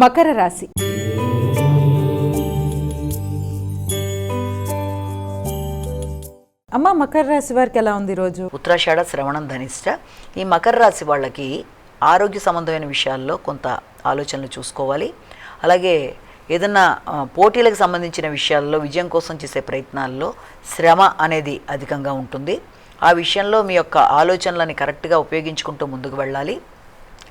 మకర రాశి. అమ్మ మకర రాశి వారికి ఎలా ఉంది రోజు? ఉత్తరాషాఢ శ్రవణం ధనిష్ట. ఈ మకర రాశి వాళ్ళకి ఆరోగ్య సంబంధమైన విషయాల్లో కొంత ఆలోచనలు చూసుకోవాలి. అలాగే ఏదన్నా పోటీలకు సంబంధించిన విషయాల్లో విజయం కోసం చేసే ప్రయత్నాల్లో శ్రమ అనేది అధికంగా ఉంటుంది. ఆ విషయంలో మీ యొక్క ఆలోచనలని కరెక్ట్గా ఉపయోగించుకుంటూ ముందుకు వెళ్ళాలి.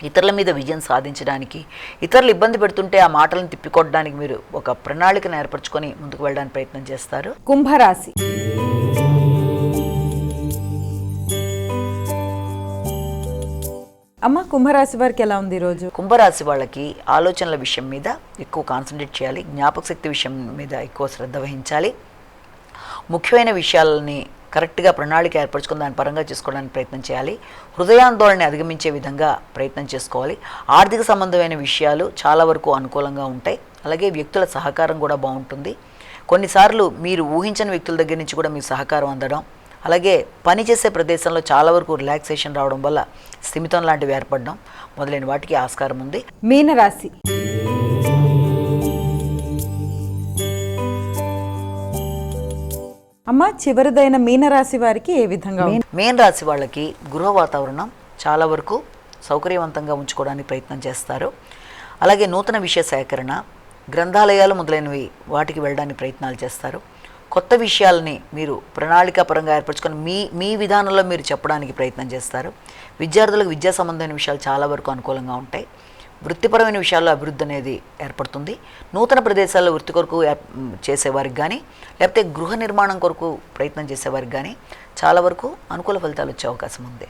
ఇతరుల మీద విజయం సాధించడానికి ఇతరులు ఇబ్బంది పెడుతుంటే ఆ మాటలను తిప్పికొట్టడానికి మీరు ఒక ప్రణాళికను ఏర్పరచుకొని ముందుకు వెళ్ళడానికి ప్రయత్నం చేస్తారు. కుంభరాశి. అమ్మ కుంభరాశి వారికి ఎలా ఉంది ఈరోజు కుంభరాశి వాళ్ళకి ఆలోచనల విషయం మీద ఎక్కువ కాన్సన్ట్రేట్ చేయాలి జ్ఞాపక శక్తి విషయం మీద ఎక్కువ శ్రద్ధ వహించాలి. ముఖ్యమైన విషయాలని కరెక్ట్గా ప్రణాళిక ఏర్పరచుకుని దాని పరంగా చేసుకోవడానికి ప్రయత్నం చేయాలి. హృదయాందోళన అధిగమించే విధంగా ప్రయత్నం చేసుకోవాలి. ఆర్థిక సంబంధమైన విషయాలు చాలా వరకు అనుకూలంగా ఉంటాయి. అలాగే వ్యక్తుల సహకారం కూడా బాగుంటుంది. కొన్నిసార్లు మీరు ఊహించని వ్యక్తుల దగ్గర నుంచి కూడా మీ సహకారం అందడం అలాగే పనిచేసే ప్రదేశంలో చాలా వరకు రిలాక్సేషన్ రావడం వల్ల స్థిమితం లాంటివి ఏర్పడడం మొదలైన వాటికి ఆస్కారం ఉంది. మీనరాశి అమ్మ చివరిదైన మీనరాశి వారికి ఏ విధంగా మీన రాశి వాళ్ళకి గృహ వాతావరణం చాలా వరకు సౌకర్యవంతంగా ఉంచుకోవడానికి ప్రయత్నం చేస్తారు. అలాగే నూతన విషయ సేకరణ గ్రంథాలయాలు మొదలైనవి వాటికి వెళ్ళడానికి ప్రయత్నాలు చేస్తారు. కొత్త విషయాలని మీరు ప్రణాళికాపరంగా ఏర్పరచుకొని మీ మీ విధానంలో మీరు చెప్పడానికి ప్రయత్నం చేస్తారు. విద్యార్థులకు విద్యా సంబంధమైన విషయాలు చాలా వరకు అనుకూలంగా ఉంటాయి. వృత్తిపరమైన విషయాల్లో అభివృద్ధి అనేది ఏర్పడుతుంది. నూతన ప్రదేశాల్లో వృత్తి కొరకు ఏర్- చేసేవారికి కానీ లేకపోతే గృహ నిర్మాణం కొరకు ప్రయత్నం చేసేవారికి కానీ చాలా వరకు అనుకూల ఫలితాలు వచ్చే అవకాశం ఉంది.